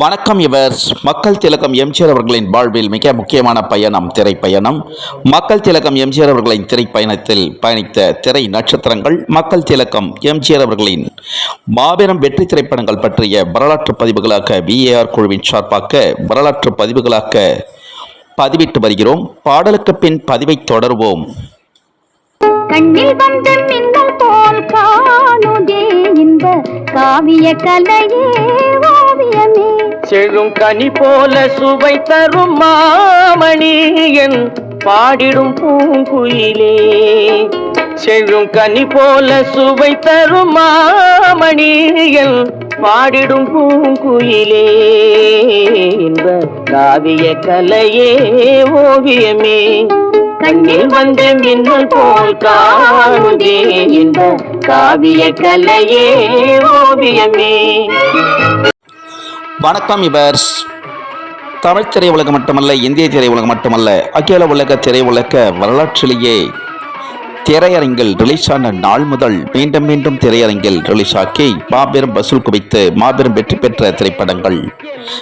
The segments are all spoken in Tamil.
வணக்கம் இவர். மக்கள் திலகம் எம்ஜிஆர் அவர்களின் வாழ்வில் மிக முக்கியமான பயணம் திரைப்பயணம். மக்கள் திலகம் எம்ஜிஆர் அவர்களின் திரைப்பயணத்தில் பயணித்த திரை நட்சத்திரங்கள் மக்கள் திலகம் எம்ஜிஆர் அவர்களின் மாபெரும் வெற்றி திரைப்படங்கள் பற்றிய வரலாற்று பதிவுகளாக விஏஆர் குழுவின் சார்பாக வரலாற்று பதிவுகளாக பதிவிட்டு வருகிறோம். பாடலுக்கு பின் பதிவை தொடர்வோம். கண்ணில் மின்னல் போல் காணுதே இந்த காவிய கலையே ஓவியமே. செழும் கனி போல சுவை தரும் மாமணியன் பாடிடும் பூங்குயிலே. செழும் கனி போல சுவை தரும் மாமணியன் பாடிடும் பூங்குயிலே. இந்த காவிய கலையே ஓவியமே. கண்ணில் வந்து மின்னல் போல் காணுதே. இந்த காவிய கலையே ஓவியமே. வணக்கம் இவர்ஸ். தமிழ் திரையுலகம் மட்டுமல்ல இந்திய திரையுலகம் மட்டுமல்ல அகில உலக திரையுலக வரலாற்றிலேயே திரையரங்கில் ரிலீஸ் ஆன நாள் முதல் மீண்டும் மீண்டும் திரையரங்கில் ரிலீஸ் ஆக்கி மாபெரும் வசூல் குவித்து மாபெரும் வெற்றி பெற்ற திரைப்படங்கள்.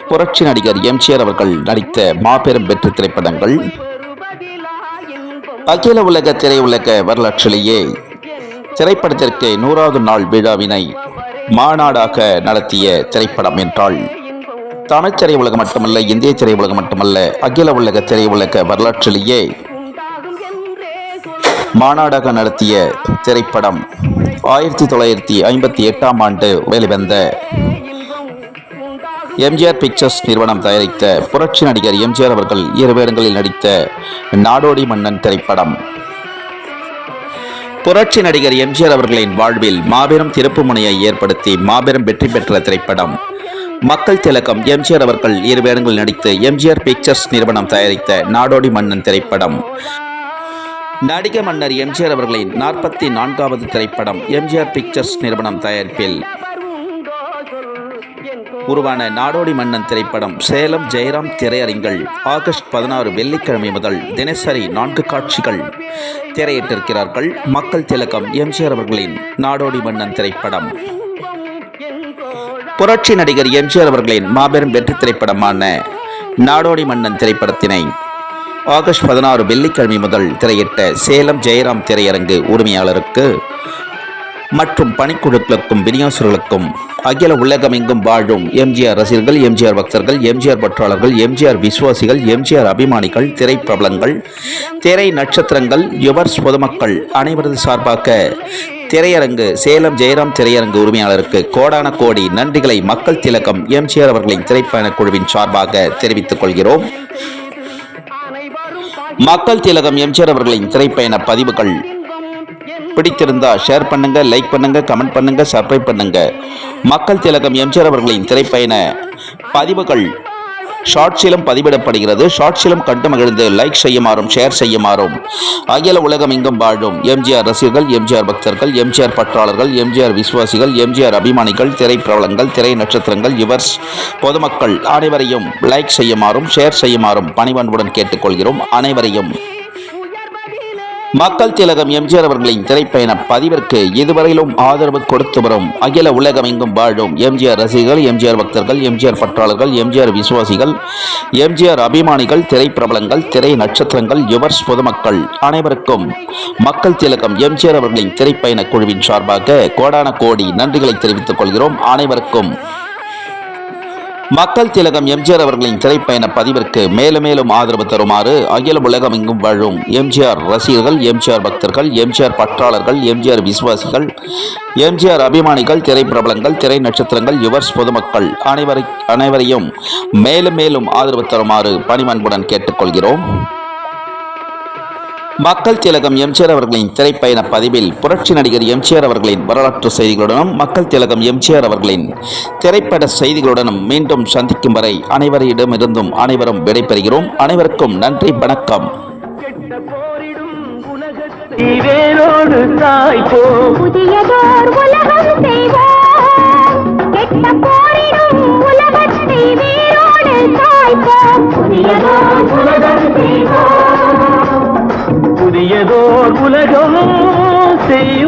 புரட்சி நடிகர் எம்ஜிஆர் அவர்கள் நடித்த மாபெரும் வெற்றி திரைப்படங்கள். அகில உலக திரையுலக வரலாற்றிலேயே திரைப்படத்திற்கு நூறாவது நாள் விழாவினை மாநாடாக நடத்திய திரைப்படம் என்றால் தமிழ் திரையுலகம் மட்டுமல்ல இந்திய திரையுலகம் மட்டுமல்ல அகில உலக திரையுலக வரலாற்றிலேயே மாநாடாக நடத்திய திரைப்படம் ஆயிரத்தி தொள்ளாயிரத்தி ஐம்பத்தி எட்டாம் ஆண்டு வெளிவந்த எம்ஜிஆர் பிக்சர்ஸ் நிறுவனம் தயாரித்த புரட்சி நடிகர் எம்ஜிஆர் அவர்கள் இரு வேடங்களில் நடித்த நாடோடி மன்னன் திரைப்படம். புரட்சி நடிகர் எம்ஜிஆர் அவர்களின் வாழ்வில் மாபெரும் திருப்பு முனையை ஏற்படுத்தி மாபெரும் வெற்றி பெற்ற திரைப்படம். மக்கள் திலக்கம் எம்ஜிஆர் அவர்கள் இரு வேடங்களில் நடித்து எம்ஜிஆர் பிக்சர்ஸ் நிறுவனம் தயாரித்த நாடோடி மன்னன் திரைப்படம். நடிக மன்னர் எம்ஜிஆர் அவர்களின் நாற்பத்தி நான்காவது திரைப்படம் எம்ஜிஆர் பிக்சர்ஸ் நிறுவனம் தயாரிப்பில். உருவான நாடோடி மன்னன் திரைப்படம் சேலம் ஜெயராம் திரையரங்கில் ஆகஸ்ட் பதினாறு வெள்ளிக்கிழமை முதல் தினசரி நான்கு காட்சிகள் திரையிட்டிருக்கிறார்கள். மக்கள் திலக்கம் எம்ஜிஆர் அவர்களின் நாடோடி மன்னன் திரைப்படம். புரட்சி நடிகர் எம்ஜிஆர் அவர்களின் மாபெரும் வெற்றி திரைப்படமான நாடோடி மன்னன் திரைப்படத்தினை ஆகஸ்ட் பதினாறு வெள்ளிக்கிழமை முதல் திரையிட்ட சேலம் ஜெயராம் திரையரங்கு உரிமையாளருக்கு மற்றும் பணிக்குழுக்களுக்கும் விநியோகர்களுக்கும் அகில உலகமெங்கும் வாழும் எம்ஜிஆர் ரசிகர்கள் எம்ஜிஆர் பக்தர்கள் எம்ஜிஆர் பற்றாளர்கள் எம்ஜிஆர் விசுவாசிகள் எம்ஜிஆர் அபிமானிகள் திரைப்பிரபலங்கள் திரை நட்சத்திரங்கள் யுவர்ஸ் பொதுமக்கள் அனைவரது சார்பாக திரையரங்கு சேலம் ஜெயராம் திரையரங்கு உரிமையாளருக்கு கோடான கோடி நன்றிகளை மக்கள் திலகம் எம்ஜிஆர் அவர்களின் திரைப்பயணக் குழுவின் சார்பாக தெரிவித்துக் கொள்கிறோம். மக்கள் திலகம் எம்ஜிஆர் அவர்களின் திரைப்பயண பதிவுகள். பிடித்திருந்தா ஷேர் பண்ணுங்க லைக் பண்ணுங்க கமெண்ட் பண்ணுங்க சப்ஸ்கிரைப் பண்ணுங்க. மக்கள் திலகம் எம்ஜிஆர் அவர்களின் திரைப்பயண பதிவுகள். ஷார்ட்ஸிலும் பதிவிடப்படுகிறது. ஷார்ட்ஸிலும் கண்டு மகிழ்ந்து லைக் செய்யுமாறும் ஷேர் செய்யுமாறும். அகில உலகம் இங்கும் வாழும். எம்ஜிஆர் ரசிகர்கள் எம்ஜிஆர் பக்தர்கள் எம்ஜிஆர் பற்றாளர்கள் எம்ஜிஆர் விசுவாசிகள் எம்ஜிஆர் அபிமானிகள் திரைப்பிரபலங்கள் திரை நட்சத்திரங்கள் யுவர்ஸ் பொதுமக்கள் அனைவரையும் லைக் செய்யுமாறும் ஷேர் செய்யுமாறும் பணிவன்புடன் கேட்டுக்கொள்கிறோம். அனைவரையும் மக்கள் திலகம் எம்ஜிஆர் அவர்களின் திரைப்பயண பதிவிற்கு இதுவரையிலும் ஆதரவு கொடுத்து வரும் அகில உலகமெங்கும் வாழும் எம்ஜிஆர் ரசிகர்கள் எம்ஜிஆர் பக்தர்கள் எம்ஜிஆர் பற்றாளர்கள் எம்ஜிஆர் விசுவாசிகள் எம்ஜிஆர் அபிமானிகள் திரைப்பிரபலங்கள் திரை நட்சத்திரங்கள் யுவர்ஸ் பொதுமக்கள் அனைவருக்கும் மக்கள் திலகம் எம்ஜிஆர் அவர்களின் திரைப்பயண குழுவின் சார்பாக கோடான கோடி நன்றிகளை தெரிவித்துக் கொள்கிறோம். அனைவருக்கும் மக்கள் திலகம் எம்ஜிஆர் அவர்களின் திரைப்பயண பதிவிற்கு மேலும் மேலும் ஆதரவு தருமாறு அகில உலகம் எங்கும் வாழும் எம்ஜிஆர் ரசிகர்கள் எம்ஜிஆர் பக்தர்கள் எம்ஜிஆர் பற்றாளர்கள் எம்ஜிஆர் விசுவாசிகள் எம்ஜிஆர் அபிமானிகள் திரைப்பிரபலங்கள் திரை நட்சத்திரங்கள் யுவர்ஸ் பொதுமக்கள் அனைவரை அனைவரையும் மேலும் மேலும் ஆதரவு தருமாறு பணிமன்புடன் கேட்டுக்கொள்கிறோம். மக்கள் திலகம் எம்ஜிஆர் அவர்களின் திரைப்பயண பதிவில் புரட்சி நடிகர் எம்ஜிஆர் அவர்களின் வரலாற்று செய்திகளுடனும் மக்கள் திலகம் எம்ஜிஆர் அவர்களின் திரைப்பட செய்திகளுடனும் மீண்டும் சந்திக்கும் வரை அனைவரிடமிருந்தும் அனைவரும் விடைபெறுகிறோம் அனைவருக்கும் நன்றி வணக்கம். வேரோடு புதியதோர் உலகம் செய்வோம் கெட்ட செய்வோம் புதியதோர் உலகம் செய்வோம்